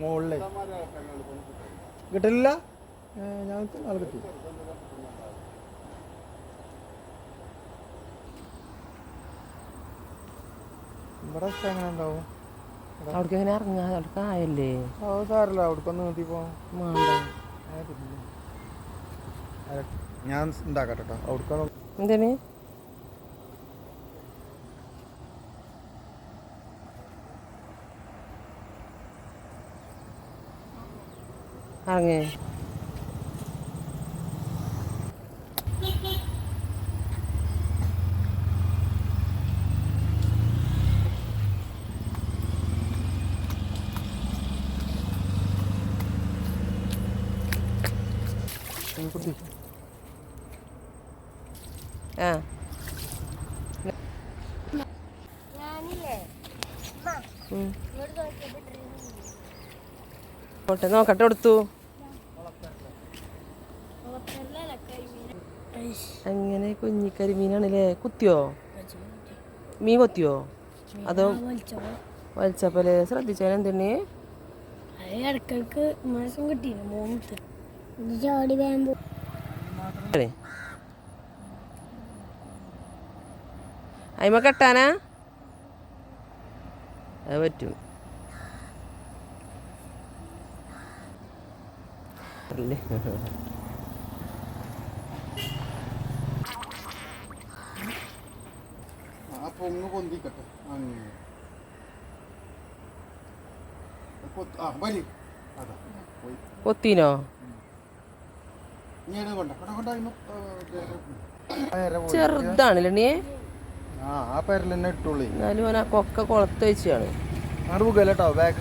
മുകളിലേ. കിട്ടില്ല ഞങ്ങൾക്ക് നാളെ കിട്ടി. ഇവിടെ എങ്ങനെ ഉണ്ടാവും? അവിടേക്ക് എങ്ങനെ ഇറങ്ങാ അവിടെ പോവാം. വേണ്ട ഞാൻ ഉണ്ടാക്കട്ടെ കേട്ടോ. അവിടേക്കൊന്ന് എന്തിന് ഇറങ്ങേ കുട്ടി ആ ഞാനില്ലേ ട്രെയിൻ നോട്ടെ നോക്കട്ടെ കൊടുത്തു അങ്ങനെ കുഞ്ഞിക്കരിമീനാണല്ലേ? കുത്തിയോ? മീൻ കൊത്തിയോ? അതോ വലിച്ചപ്പോലെ ശ്രദ്ധിച്ചാൽ എന്തിന്? ഇടക്കിടക്ക് മാസം കിട്ടിയില്ല? മൂന്ന് വേമ്പോ അയിമ കെട്ടാനാ? അത് പറ്റും. അല്ലേ? പൊങ്ങ് പൊന്തിക്കട്ടെ. കൊത്തീനോ. ചെറുതാണല്ലേ എന്നാലും കൊക്ക കൊളത്ത് വെച്ചാണ്. ബാക്ക്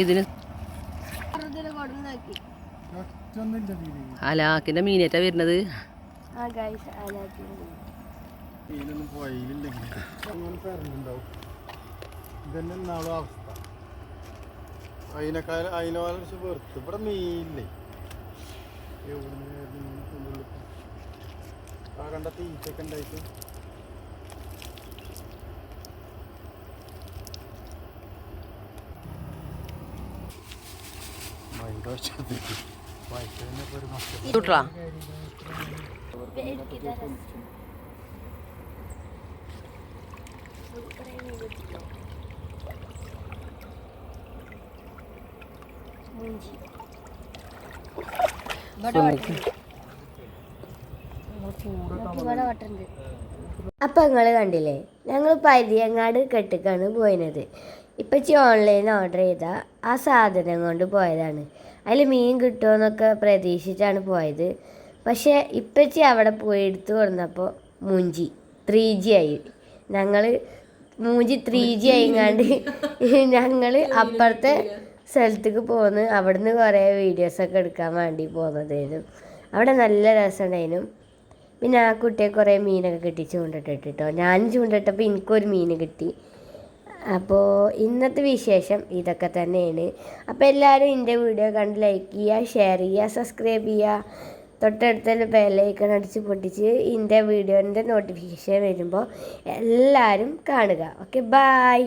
ഇതിന് ഹലാക്കിന്റെ മീനേറ്റാ വരുന്നത്. ഇതന്നെ നാളും അവസ്ഥ അതിനേക്കാൾ അതിനേക്കാൾ കുറച്ച് വെറുത്ത്. ഇവിടെ മീനില്ലേ? ആ കണ്ട തീറ്റൊക്കെ ഉണ്ടായിട്ട്. ഒരു അപ്പം നിങ്ങൾ കണ്ടില്ലേ ഞങ്ങൾ പരിയങ്ങാട് കെട്ടിക്കാണ് പോയിനത്. ഇപ്പച്ചി ഓൺലൈൻ ഓർഡർ ചെയ്ത ആ സാധനം കൊണ്ട് പോയതാണ്. അതിൽ മീൻ കിട്ടുമെന്നൊക്കെ പ്രതീക്ഷിച്ചാണ് പോയത്. പക്ഷേ ഇപ്പച്ചി അവിടെ പോയി എടുത്തു കൊടുന്നപ്പോൾ മൂഞ്ചി ത്രീ ജി ആയി. ഞങ്ങൾ മൂഞ്ചി ത്രീ ജി ആയിങ്ങാണ്ട് ഞങ്ങൾ അപ്പുറത്തെ സ്ഥലത്തേക്ക് പോന്ന് അവിടുന്ന് കുറേ വീഡിയോസൊക്കെ എടുക്കാൻ വേണ്ടി പോകുന്നതായിരുന്നു അവിടെ നല്ല രസമുണ്ടായിരുന്നു പിന്നെ ആ കുട്ടിയെ കുറേ മീനൊക്കെ കിട്ടി ചൂണ്ടിട്ടിട്ട് കേട്ടോ ഞാൻ ചൂണ്ടിട്ടപ്പോൾ എനിക്കൊരു മീൻ കിട്ടി. അപ്പോൾ ഇന്നത്തെ വിശേഷം ഇതൊക്കെ തന്നെയാണ്. അപ്പോൾ എല്ലാവരും എന്റെ വീഡിയോ കണ്ട് ലൈക്ക് ചെയ്യുക ഷെയർ ചെയ്യുക സബ്സ്ക്രൈബ് ചെയ്യുക. തൊട്ടടുത്തുള്ള ബെല്ലൈക്കൺ അടിച്ച് പൊട്ടിച്ച് എന്റെ വീഡിയോന്റെ നോട്ടിഫിക്കേഷൻ വരുമ്പോൾ എല്ലാവരും കാണുക. Okay bye